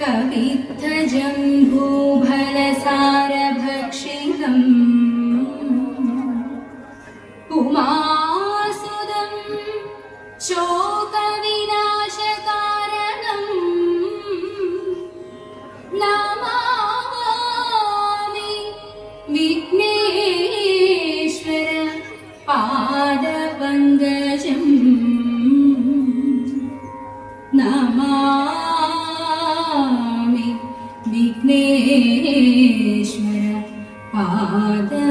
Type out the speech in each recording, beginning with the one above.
कवित्थजम्भूलसारभक्षिङ्गम् पुमासुदं നമാമി വിഘ്നേശ്വര പാദപങ്കജം.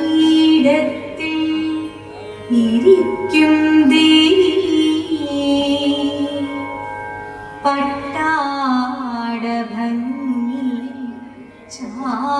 പത്മപീഠത്തിൽ ഇരിക്കും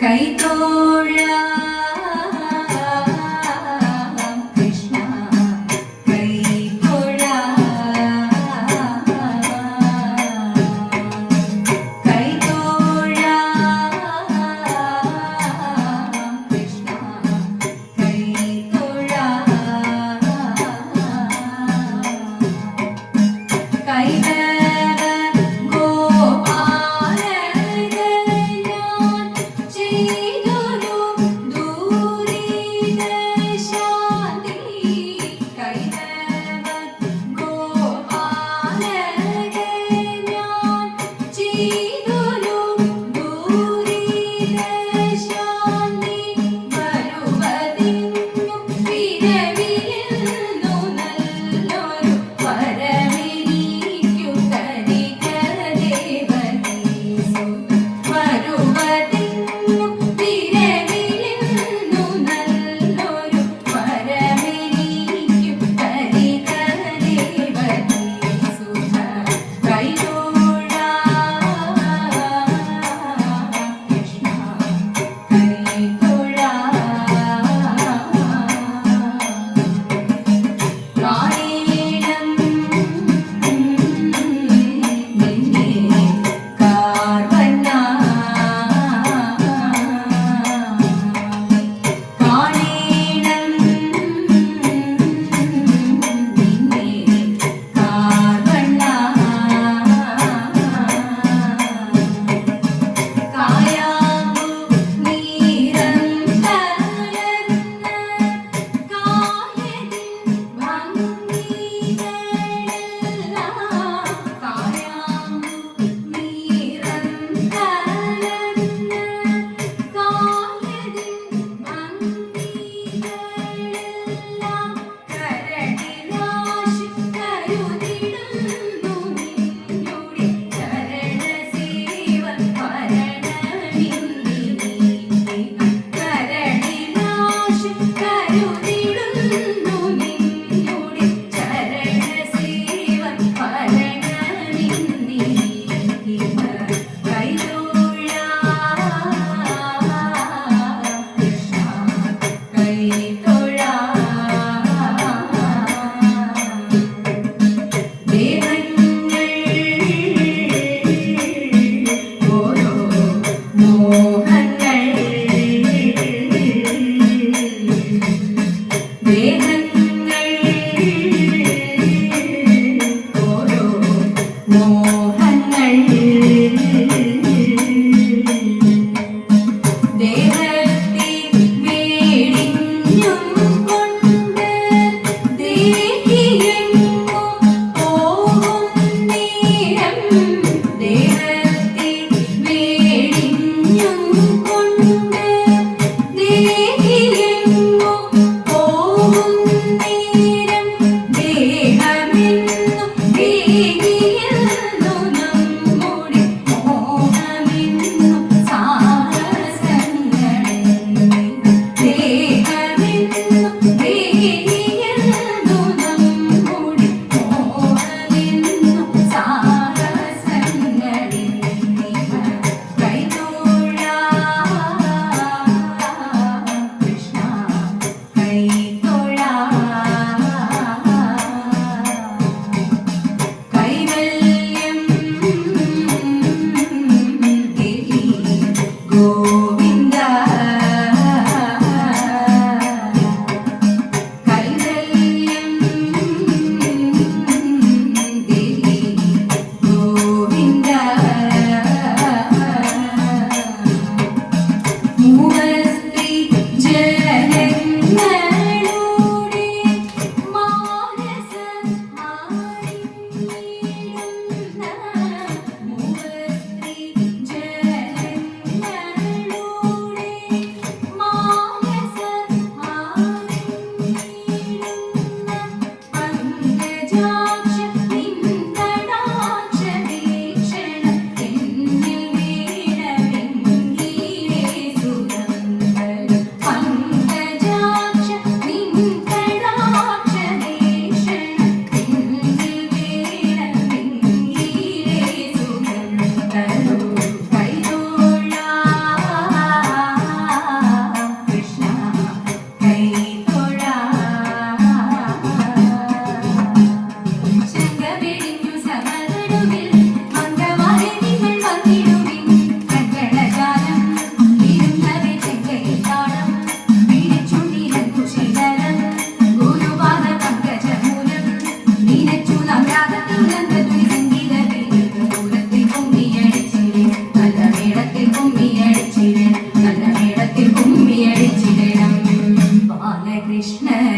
கைத்தோழா कृष्ण